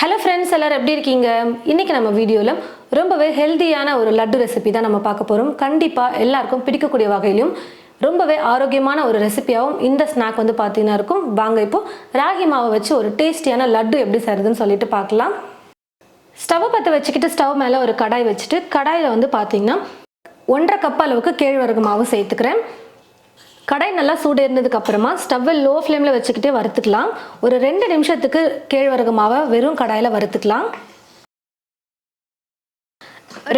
Hello friends எல்லாரும் எப்படி இருக்கீங்க? இன்றைக்கி நம்ம வீடியோவில் ரொம்பவே ஹெல்த்தியான ஒரு லட்டு ரெசிபி தான் நம்ம பார்க்க போகிறோம் கண்டிப்பாக எல்லாருக்கும் பிடிக்கக்கூடிய வகையிலும் ரொம்பவே ஆரோக்கியமான ஒரு ரெசிபியாகவும் இந்த ஸ்நாக் வந்து பார்த்தீங்கன்னா இருக்கும். வாங்க இப்போது ராகி மாவை வச்சு ஒரு டேஸ்டியான லட்டு எப்படி செய்கிறதுன்னு சொல்லிட்டு பார்க்கலாம். ஸ்டவ்வை பற்ற வச்சுக்கிட்டு ஸ்டவ் மேலே ஒரு கடாய் வச்சுட்டு கடாயில் வந்து பார்த்தீங்கன்னா ஒன்றரை கப் அளவுக்கு கேழ்வரகு மாவு சேர்த்துக்கிறேன். கடை நல்லா சூடு இருந்ததுக்கு அப்புறமா ஸ்டவ்வை லோ ஃப்ளேமில் வச்சுக்கிட்டே வறுத்துக்கலாம். ஒரு ரெண்டு நிமிஷத்துக்கு கேழ்வரகு மாவை வெறும் கடாயில் வறுத்துக்கலாம்.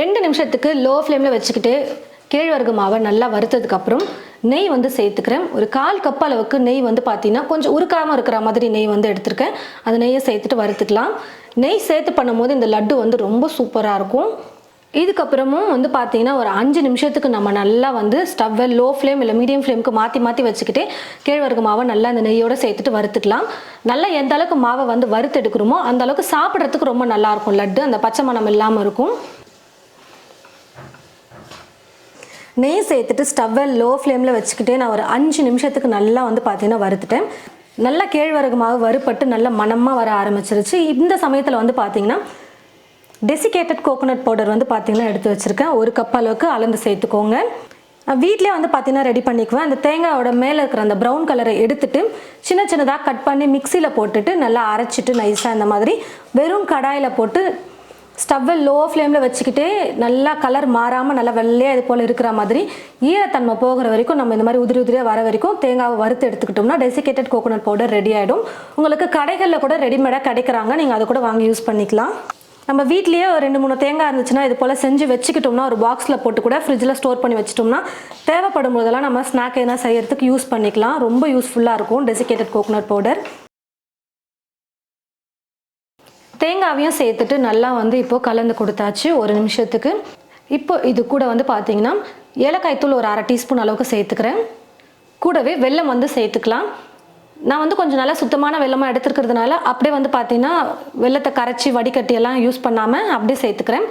ரெண்டு நிமிஷத்துக்கு லோ ஃப்ளேமில் வச்சுக்கிட்டு கேழ்வரகு மாவை நல்லா வறுத்ததுக்கப்புறம் நெய் வந்து சேர்த்துக்கிறேன். ஒரு கால் கப் அளவுக்கு நெய் வந்து பார்த்தீங்கன்னா கொஞ்சம் உருக்காமல் இருக்கிற மாதிரி நெய் வந்து எடுத்திருக்கேன். அந்த நெய்யை சேர்த்துட்டு வறுத்துக்கலாம். நெய் சேர்த்து பண்ணும்போது இந்த லட்டு வந்து ரொம்ப சூப்பராக இருக்கும். இதுக்கப்புறமும் வந்து பார்த்தீங்கன்னா ஒரு அஞ்சு நிமிஷத்துக்கு நம்ம நல்லா வந்து ஸ்டவ்வை லோ ஃப்ளேம் இல்லை மீடியம் ஃப்ளேமுக்கு மாற்றி மாற்றி வச்சுக்கிட்டே கேழ்வரகு மாவை நல்லா அந்த நெய்யோடு சேர்த்துட்டு வறுத்துக்கலாம். நல்லா எந்த அளவுக்கு மாவை வந்து வறுத்து எடுக்கிறோமோ அந்த அளவுக்கு சாப்பிட்றதுக்கு ரொம்ப நல்லாயிருக்கும் லட்டு அந்த பச்சை மணம் இல்லாமல் இருக்கும். நெய் சேர்த்துட்டு ஸ்டவ்வை லோ ஃப்ளேமில் வச்சுக்கிட்டே நான் ஒரு அஞ்சு நிமிஷத்துக்கு நல்லா வந்து பார்த்தீங்கன்னா வறுத்துட்டேன். நல்லா கேழ்வரகு மாவு வறுப்பட்டு நல்லா மணமாக வர ஆரம்பிச்சிருச்சு. இந்த சமயத்தில் வந்து பார்த்தீங்கன்னா டெசிகேட்டட் கோகோனட் பவுடர் வந்து பார்த்திங்கன்னா எடுத்து வச்சுருக்கேன். ஒரு கப் அளவுக்கு அளந்து சேர்த்துக்கோங்க. நான் வீட்டிலே வந்து பார்த்தீங்கன்னா ரெடி பண்ணிக்குவேன். அந்த தேங்காயோட மேலே இருக்கிற அந்த ப்ரௌன் கலரை எடுத்துட்டு சின்ன சின்னதாக கட் பண்ணி மிக்சியில் போட்டுட்டு நல்லா அரைச்சிட்டு நைஸாக இந்த மாதிரி வெறும் கடாயில் போட்டு ஸ்டவ்வை லோ ஃப்ளேமில் வச்சுக்கிட்டே நல்லா கலர் மாறாமல் நல்லா வெள்ளையாக இது போல் இருக்கிற மாதிரி ஈரத்தன்மை போகிற வரைக்கும் நம்ம இந்த மாதிரி உதிரி உதிரியாக வர வரைக்கும் தேங்காவை வறுத்து எடுத்துக்கிட்டோம்னா டெசிகேட்டட் கோகோனட் பவுடர் ரெடி ஆகிடும் உங்களுக்கு கடைகளில் கூட ரெடிமேடாக கிடைக்கிறாங்க. நீங்கள் அதை கூட வாங்கி யூஸ் பண்ணிக்கலாம். நம்ம வீட்லேயே ஒரு ரெண்டு மூணு தேங்காய் இருந்துச்சுன்னா இது போல் செஞ்சு வச்சுக்கிட்டோம்னா ஒரு பாக்ஸில் போட்டு கூட ஃப்ரிட்ஜில் ஸ்டோர் பண்ணி வச்சிட்டோம்னா தேவைப்படும் போதெல்லாம் நம்ம ஸ்நாக் எதனா செய்யறதுக்கு யூஸ் பண்ணிக்கலாம். ரொம்ப யூஸ்ஃபுல்லாக இருக்கும். டெசிகேட்டட் கோகோனட் பவுடர் தேங்காவையும் சேர்த்துட்டு நல்லா வந்து இப்போது கலந்து கொடுத்தாச்சு. ஒரு நிமிஷத்துக்கு. இப்போ இது கூட வந்து பார்த்தீங்கன்னா ஏலக்காய் தூள் ஒரு அரை டீஸ்பூன் அளவுக்கு சேர்த்துக்கிறேன். கூடவே வெல்லம் வந்து சேர்த்துக்கலாம். நான் வந்து கொஞ்சம் நல்லா சுத்தமான வெள்ளமாக எடுத்துருக்கிறதுனால அப்படியே வந்து பார்த்தீங்கன்னா வெள்ளத்தை கரைச்சி வடிகட்டி எல்லாம் யூஸ் பண்ணாமல் அப்படியே சேர்த்துக்கிறேன்.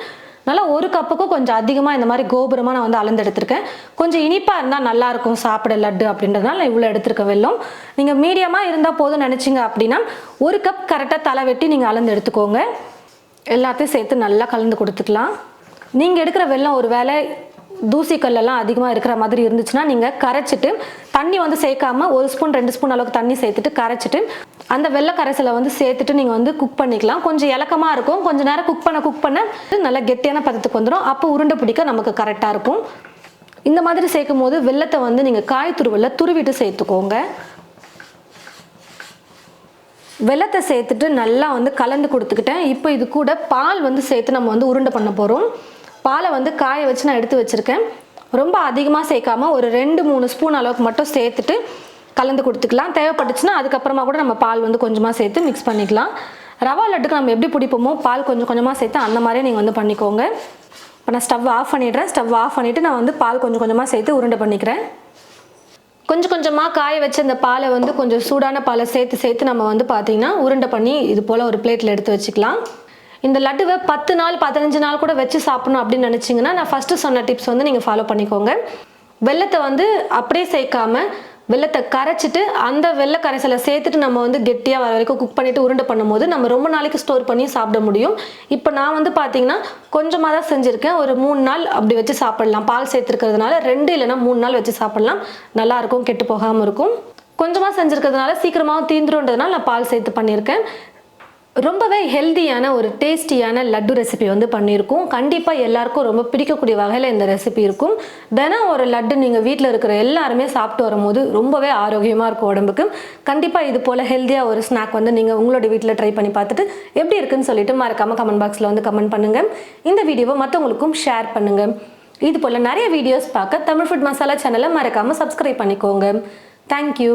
நல்லா ஒரு கப்புக்கும் கொஞ்சம் அதிகமாக இந்த மாதிரி கோபுரமாக நான் வந்து அளந்து எடுத்திருக்கேன் கொஞ்சம் இனிப்பாக இருந்தால் நல்லாயிருக்கும் சாப்பிட லட்டு அப்படின்றதுனால நான் இவ்வளோ எடுத்திருக்கேன் வெல்லம் நீங்கள் மீடியமாக இருந்தால் போதும் நினச்சிங்க அப்படின்னா ஒரு கப் கரெக்டாக தலை வெட்டி நீங்கள் அளந்து எடுத்துக்கோங்க எல்லாத்தையும் சேர்த்து நல்லா கலந்து கொடுத்துக்கலாம். நீங்கள் எடுக்கிற வெல்லம் ஒரு வேளை தூசிக்கல்லெல்லாம் அதிகமாக இருக்கிற மாதிரி இருந்துச்சுன்னா நீங்கள் கரைச்சிட்டு தண்ணி வந்து சேர்க்காம ஒரு ஸ்பூன் ரெண்டு ஸ்பூன் அளவுக்கு தண்ணி சேர்த்துட்டு கரைச்சிட்டு அந்த வெள்ளை கரைசலை வந்து சேர்த்துட்டு நீங்கள் வந்து குக் பண்ணிக்கலாம். கொஞ்சம் இலக்கமாக இருக்கும். கொஞ்சம் நேரம் குக் பண்ண குக் பண்ண நல்லா கெட்டியான பதத்துக்கு வந்துடும் அப்போ உருண்டை பிடிக்க நமக்கு கரெக்டாக இருக்கும். இந்த மாதிரி சேர்க்கும் போது வெள்ளத்தை வந்து நீங்கள் காய் துருவலில் துருவிட்டு சேர்த்துக்கோங்க. வெள்ளத்தை சேர்த்துட்டு நல்லா வந்து கலந்து கொடுத்துக்கிட்டேன். இப்போ இது கூட பால் வந்து சேர்த்து நம்ம வந்து உருண்டை பண்ண போகிறோம் பாலை வந்து காய வச்சு நான் எடுத்து வச்சுருக்கேன். ரொம்ப அதிகமாக சேர்க்காம ஒரு ரெண்டு மூணு ஸ்பூன் அளவுக்கு மட்டும் சேர்த்துட்டு கலந்து கொடுத்துக்கலாம். தேவைப்பட்டுச்சுன்னா அதுக்கப்புறமா கூட நம்ம பால் வந்து கொஞ்சமாக சேர்த்து மிக்ஸ் பண்ணிக்கலாம். ரவா லட்டுக்கு நம்ம எப்படி பிடிப்போமோ பால் கொஞ்சம் கொஞ்சமாக சேர்த்து அந்த மாதிரியே நீங்கள் வந்து பண்ணிக்கோங்க. இப்போ நான் ஸ்டவ் ஆஃப் பண்ணிடுறேன். ஸ்டவ் ஆஃப் பண்ணிவிட்டு நான் வந்து பால் கொஞ்சம் கொஞ்சமாக சேர்த்து உருண்டை பண்ணிக்கிறேன். கொஞ்சம் கொஞ்சமாக காய வச்சு அந்த பாலை வந்து கொஞ்சம் சூடான பாலை சேர்த்து சேர்த்து நம்ம வந்து பார்த்திங்கன்னா உருண்டை பண்ணி இது போல் ஒரு பிளேட்டில் எடுத்து வச்சுக்கலாம். இந்த லட்டுவை பத்து நாள் பதினஞ்சு நாள் கூட வச்சு சாப்பிடணும் அப்படின்னு நினச்சிங்கன்னா நான் ஃபஸ்ட்டு சொன்ன டிப்ஸ் வந்து நீங்கள் ஃபாலோ பண்ணிக்கோங்க. வெள்ளத்தை வந்து அப்படியே சேர்க்காம வெள்ளத்தை கரைச்சிட்டு அந்த வெள்ளை கரைசலை சேர்த்துட்டு நம்ம வந்து கெட்டியாக வர வரைக்கும் குக் பண்ணிவிட்டு உருண்டை பண்ணும்போது நம்ம ரொம்ப நாளைக்கு ஸ்டோர் பண்ணி சாப்பிட முடியும். இப்போ நான் வந்து பார்த்தீங்கன்னா கொஞ்சமாக தான் செஞ்சுருக்கேன். ஒரு மூணு நாள் அப்படி வச்சு சாப்பிடலாம். பால் சேர்த்துருக்கிறதுனால ரெண்டு இல்லைன்னா மூணு நாள் வச்சு சாப்பிடலாம். நல்லாயிருக்கும் கெட்டு போகாமல் இருக்கும். கொஞ்சமாக செஞ்சுருக்கிறதுனால சீக்கிரமாகவும் தீந்துருன்றதுனால நான் பால் சேர்த்து பண்ணியிருக்கேன். ரொம்பவே ஹெல்த்தியான ஒரு டேஸ்டியான லட்டு ரெசிபி வந்து பண்ணியிருக்கோம். கண்டிப்பாக எல்லாருக்கும் ரொம்ப பிடிக்கக்கூடிய வகையில் இந்த ரெசிபி இருக்கும். தினம் ஒரு லட்டு நீங்கள் வீட்டில் இருக்கிற எல்லாருமே சாப்பிட்டு வரும்போது ரொம்பவே ஆரோக்கியமாக இருக்கும் உடம்புக்கு. கண்டிப்பாக இது போல் ஹெல்த்தியாக ஒரு ஸ்நாக் வந்து நீங்கள் உங்களோட வீட்டில் ட்ரை பண்ணி பார்த்துட்டு எப்படி இருக்குன்னு சொல்லிட்டு மறக்காமல் கமெண்ட் பாக்ஸில் வந்து கமெண்ட் பண்ணுங்கள் இந்த வீடியோவை மற்றவங்களுக்கும் ஷேர் பண்ணுங்கள் இது போல் நிறைய வீடியோஸ் பார்க்க தமிழ் ஃபுட் மசாலா சேனலை மறக்காமல் சப்ஸ்கிரைப் பண்ணிக்கோங்க. தேங்க்யூ